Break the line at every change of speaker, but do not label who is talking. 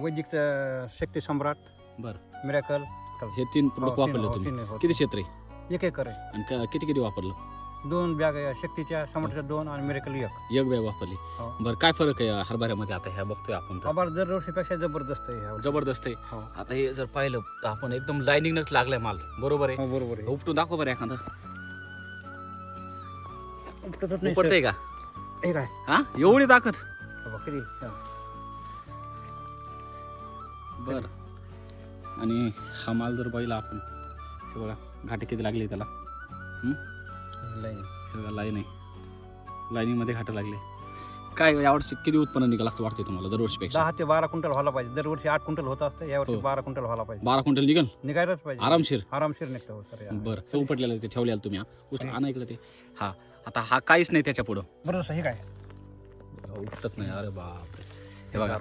वैदिक शक्ती सम्राट
बर.
मिरॅकल
हे तीन प्रोडक्ट
हो, तीन-
वापरले
हो,
तुम्ही.
हो.
किती क्षेत्र आहे?
एक एकर आहे.
आणि क- किती किती वापरलं?
दोन बॅग आहे, शक्तीच्या सम्राटच्या दोन आणि मिरॅकल एक.
एक बॅग वापरली.
हो.
बरं काय फरक आहे हरभऱ्यामध्ये आता? ह्या बघतोय आपण तर.
आभार दरवर्षीपेक्षा जबरदस्त आहे.
जबरदस्त आहे?
हो.
आता हे जर पाहिलं तर आपण एकदम लाईनिंगच लागलाय माल. बरोबर आहे?
हो, बरोबर आहे.
उपटून दाखव बरं एखादं.
उपटतच नाही
उपटतंय
सर.
का?
हे काय?
हा? एवढी ताकद?
बघ, किती? हा.
बर. आणि हा माल जर पाहिला आपण हे बघा घाटे किती लागले त्याला?
लाईन.
लाईन आहे. लाईनिंगमध्ये घाटे लागले. काय यावर्षी किती उत्पन्न निघाल असं वाटतंय तुम्हाला दरवर्षीपेक्षा?
दहा ते बारा क्विंटल व्हायला पाहिजे. दरवर्षी आठ क्विंटल होत असतं यावर्षी
हो.
बारा क्विंटल व्हायला पाहिजे.
बारा क्विंटल निघल?
निघायलाच पाहिजे.
आरामशीर?
आरामशीर निघतं हो सर
बरं हे उपटलेलं ते ठेवलेलं तुम्ही हा. उचल आणा इकडे ते. हा आता हा काहीच नाही त्याच्या पुढं.
बरं जसं हे काय?
उपटत नाही अरे बापरे. हे बघा.